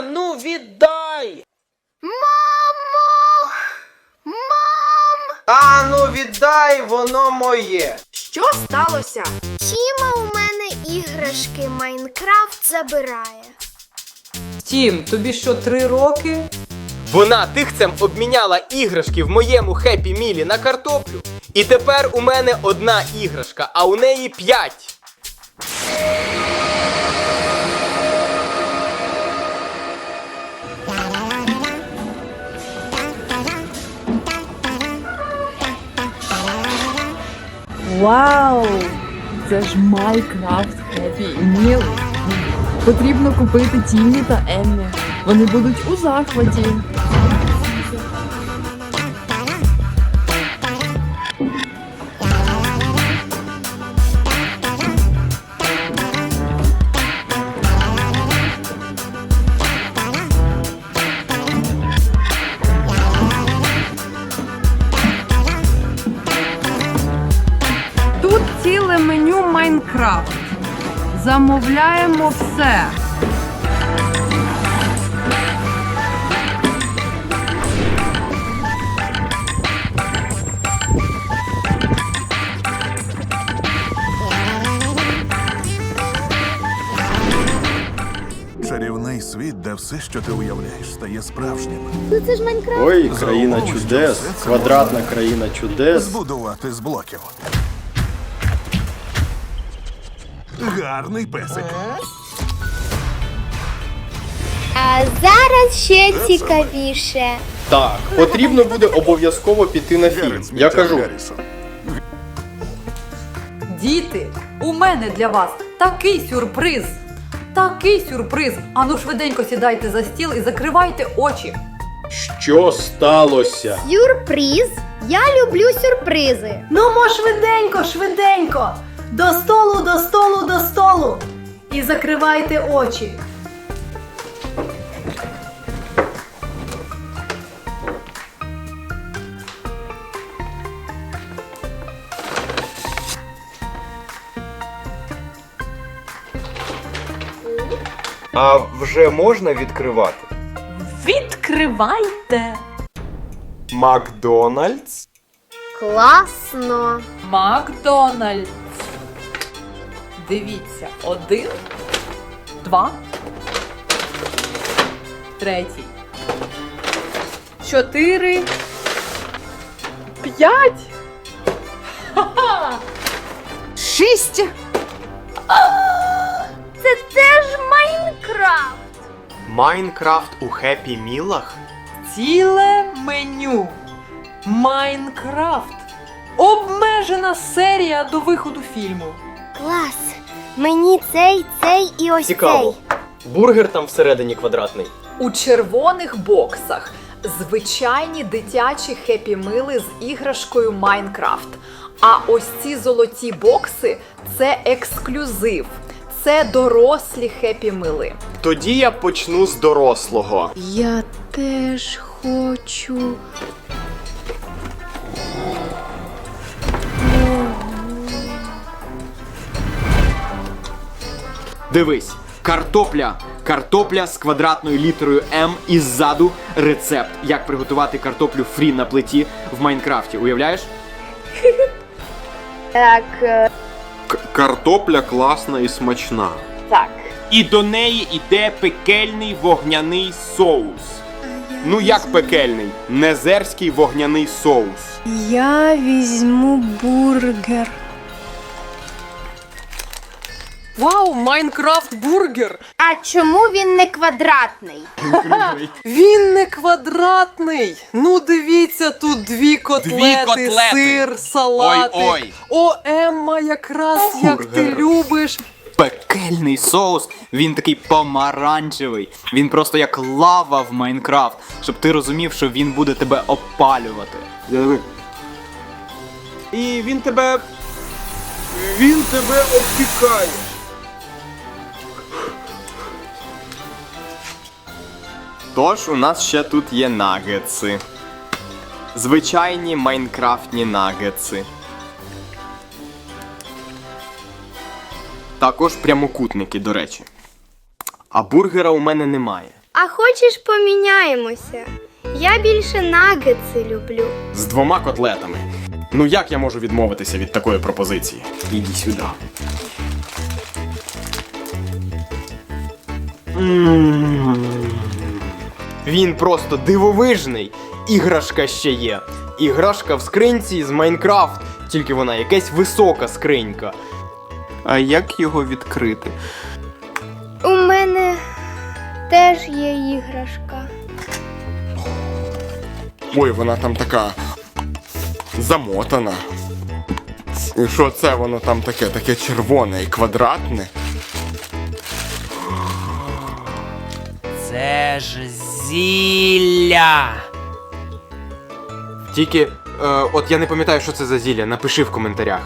А ну віддай! Мамо! Мам! А ну віддай, воно моє. Що сталося? Тіма у мене іграшки Майнкрафт забирає. Тім, тобі що, три роки? Вона тихцем обміняла іграшки в моєму хеппі мілі на картоплю. І тепер у мене одна іграшка, а у неї п'ять. Вау! Це ж Майкрафт Happy Міл. Потрібно купити Тімі та Еммі. Вони будуть у захваті. Майнкрафт. Замовляємо все. Чарівний світ, де все, що ти уявляєш, стає справжнім. Ну це ж Майнкрафт. Ой, країна чудес, квадратна країна чудес. Збудувати з блоків. Гарний песик. А зараз ще цікавіше. Так, потрібно буде обов'язково піти на фільм. Я кажу, Діти, у мене для вас такий сюрприз. Такий сюрприз. Ану швиденько сідайте за стіл і закривайте очі. що сталося? Сюрприз. Я люблю сюрпризи. Ну, мо швиденько, швиденько. До столу, до столу, до столу. І закривайте очі. А вже можна відкривати? Відкривайте! Макдональдс? Класно. Макдональдс. Дивіться, один, два, третій. Чотири. П'ять. Шість. Це теж Майнкрафт. Майнкрафт у хеппі мілах? Ціле меню. Майнкрафт. Обмежена серія до виходу фільму. Клас. Мені цей, цей і ось Цікаво. цей. Бургер там всередині квадратний. У червоних боксах звичайні дитячі хеппі-мили з іграшкою Майнкрафт. А ось ці золоті бокси це ексклюзив. Це дорослі хеппі-мили. Тоді я почну з дорослого. Я теж хочу. Дивись, картопля. Картопля з квадратною літерою М і ззаду рецепт, як приготувати картоплю фрі на плиті в Майнкрафті. Уявляєш? Так, е, Картопля класна і смачна. так. І до неї йде пекельний вогняний соус. Ну як пекельний? Незерський вогняний соус. Я візьму бургер. Вау, Майнкрафт бургер! А чому він не квадратний? Він не квадратний. Ну дивіться, тут дві котлети, котлети. сир, салати. Ой-ой. О, Емма, якраз як ти любиш. Пекельний соус, він такий помаранчевий. Він просто як лава в Майнкрафт, щоб ти розумів, що він буде тебе опалювати. І він тебе. Він тебе обтікає. Тож у нас ще тут є нагетси. Звичайні майнкрафтні нагетси. Також прямокутники, до речі. А бургера у мене немає. А хочеш поміняємося? Я більше нагетси люблю. З двома котлетами. Ну як я можу відмовитися від такої пропозиції? Іди сюди. Він просто дивовижний. Іграшка ще є. Іграшка в скринці з Майнкрафт, тільки вона якась висока скринька. А як його відкрити? У мене теж є іграшка. Ой, вона там така замотана. І що це воно там таке? Таке червоне і квадратне? Це ж зілля. Тільки, е, от я не пам'ятаю, що це за зілля, напиши в коментарях.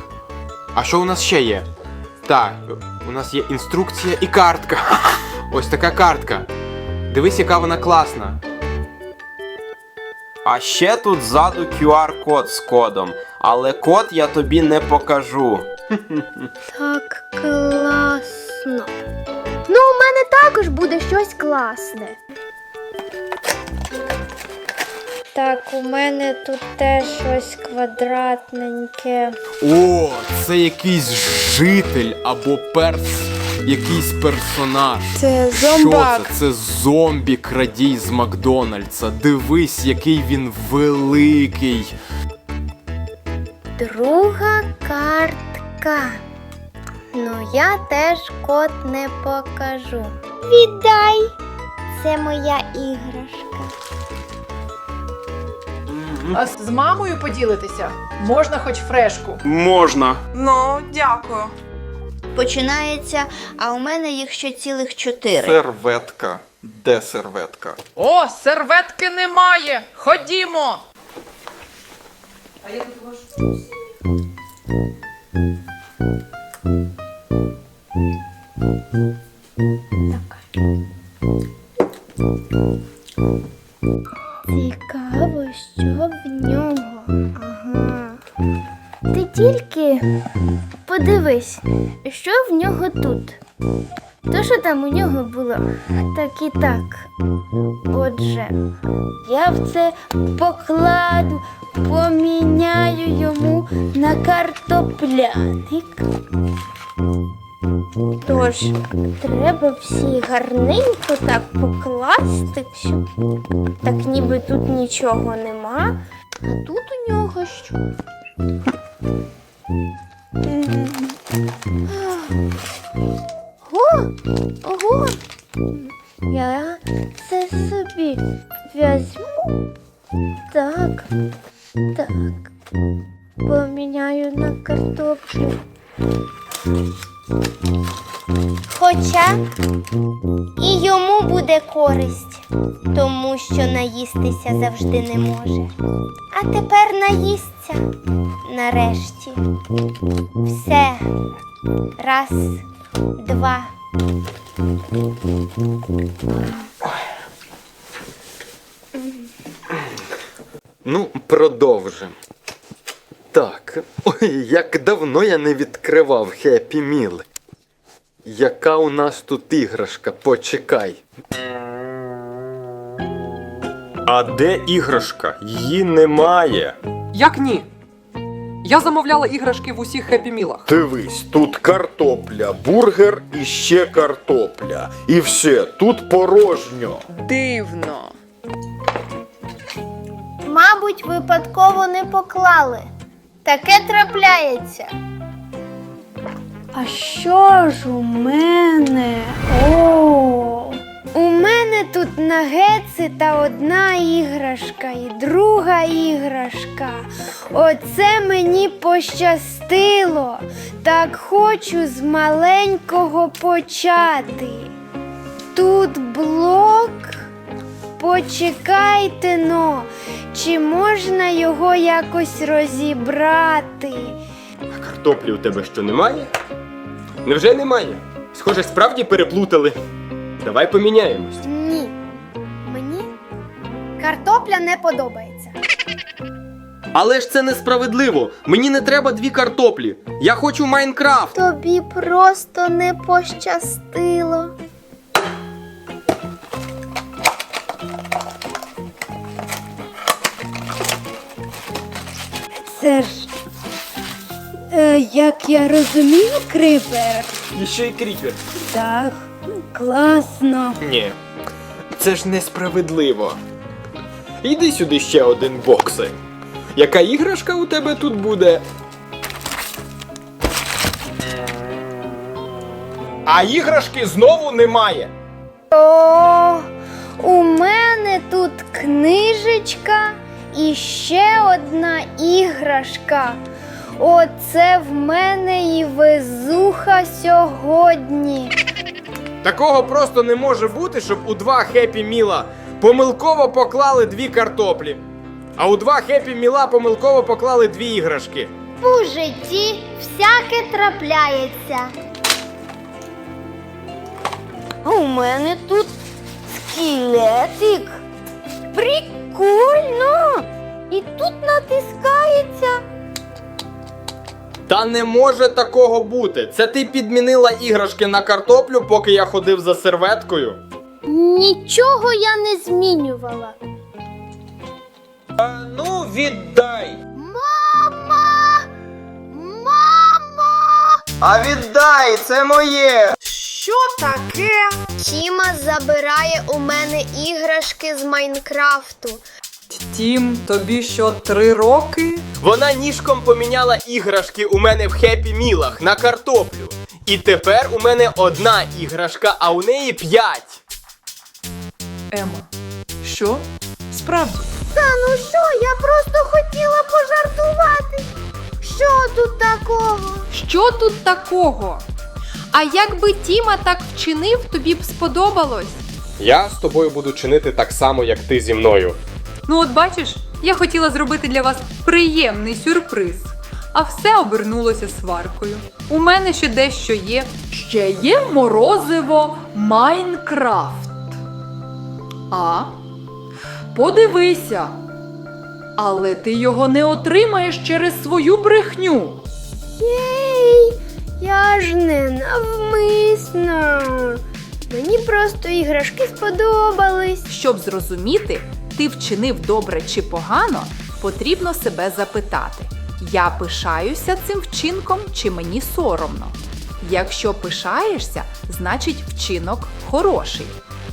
А що у нас ще є? Так, у нас є інструкція і картка. Ось така картка. Дивись, яка вона класна. А ще тут ззаду QR-код з кодом, але код я тобі не покажу. Так класно. Ну, у мене також буде щось класне. Так, у мене тут теж щось квадратненьке. О, це якийсь житель або перс. Якийсь персонаж. Це Що це? Це зомбі крадій з Макдональдса. Дивись, який він великий. Друга картка. Ну, я теж код не покажу. Віддай! Це моя іграшка. А з мамою поділитися? Можна хоч фрешку. Можна. Ну, дякую. Починається, а у мене їх ще цілих чотири. Серветка. Де серветка? О, серветки немає! Ходімо! Цікаво, що в нього. Ага. Ти тільки подивись, що в нього тут. То, що там у нього було, так і так. Отже, я в це покладу, поміняю йому на картопляник. Тож, треба всі гарненько так покласти, щоб так ніби тут нічого нема. А тут у нього що? Мгм. О, ого! Я це собі візьму. Так, так. Поміняю на картоплю. Хоча і йому буде користь, тому що наїстися завжди не може. А тепер наїсться нарешті. Все. Раз, два. Ну, продовжимо. Так. Ой, як давно я не відкривав Хеппі Міл. Яка у нас тут іграшка? Почекай. А де іграшка? Її немає. Як ні? Я замовляла іграшки в усіх хеппі-мілах. Дивись, тут картопля, бургер і ще картопля. І все, тут порожньо. Дивно. Мабуть, випадково не поклали. Таке трапляється. А що ж у мене? О, у мене тут нагетси та одна іграшка і друга іграшка. Оце мені пощастило. Так хочу з маленького почати. Тут блок. Почекайте но, чи можна його якось розібрати? А картоплі у тебе що немає? Невже немає? Схоже, справді переплутали. Давай поміняємось. Ні. Мені картопля не подобається. Але ж це несправедливо. Мені не треба дві картоплі. Я хочу Майнкрафт. Тобі просто не пощастило. Це ж. Е, як я розумію, крипер. І ще й кріпер. Так, класно. Ні. Це ж несправедливо. Іди сюди ще один бокси. Яка іграшка у тебе тут буде? А іграшки знову немає. О, у мене тут книжечка і ще одна іграшка. Оце в мене і везуха сьогодні. Такого просто не може бути, щоб у два хеппі міла помилково поклали дві картоплі. А у два хеппі міла помилково поклали дві іграшки. У житті всяке трапляється. У мене тут скелетик. Прикольно! І тут натискається. Та не може такого бути. Це ти підмінила іграшки на картоплю, поки я ходив за серветкою. Нічого я не змінювала. Ну, віддай. Мама! Мамо! А віддай, це моє! Що таке? Тіма забирає у мене іграшки з Майнкрафту. Тім, тобі що три роки? Вона ніжком поміняла іграшки у мене в хеппі мілах на картоплю. І тепер у мене одна іграшка, а у неї п'ять. Ема, що? Справді? Та ну що, я просто хотіла пожартувати. Що тут такого? Що тут такого? А якби Тіма так вчинив, тобі б сподобалось? Я з тобою буду чинити так само, як ти зі мною. Ну от бачиш, я хотіла зробити для вас приємний сюрприз, а все обернулося сваркою. У мене ще дещо є. Ще є морозиво Майнкрафт. А? Подивися. Але ти його не отримаєш через свою брехню. Єй, я ж не навмисно. Мені просто іграшки сподобались. Щоб зрозуміти, ти вчинив добре чи погано, потрібно себе запитати: я пишаюся цим вчинком чи мені соромно? Якщо пишаєшся, значить вчинок хороший.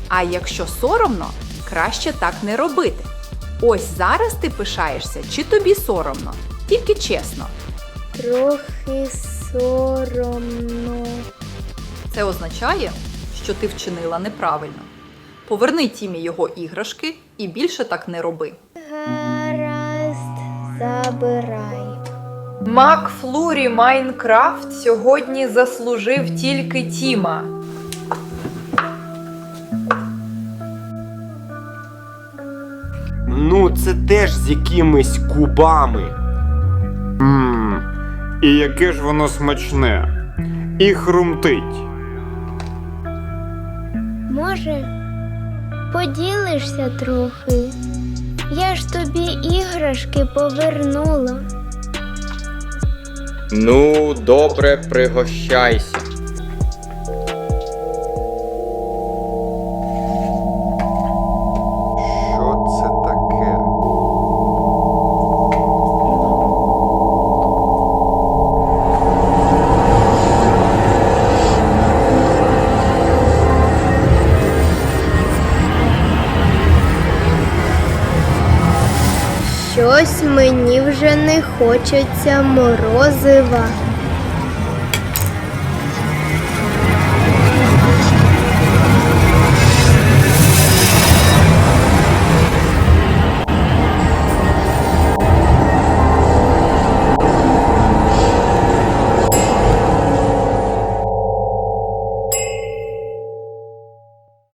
А якщо соромно, краще так не робити. Ось зараз ти пишаєшся, чи тобі соромно? Тільки чесно. Трохи соромно. Це означає, що ти вчинила неправильно. Поверни Тімі його іграшки і більше так не роби. Гаразд, забирай. Мак Флурі Майнкрафт сьогодні заслужив тільки Тіма. Ну, це теж з якимись кубами. І яке ж воно смачне. І хрумтить. Може, поділишся трохи? Я ж тобі іграшки повернула. Ну, добре, пригощайся. Щось мені вже не хочеться морозива.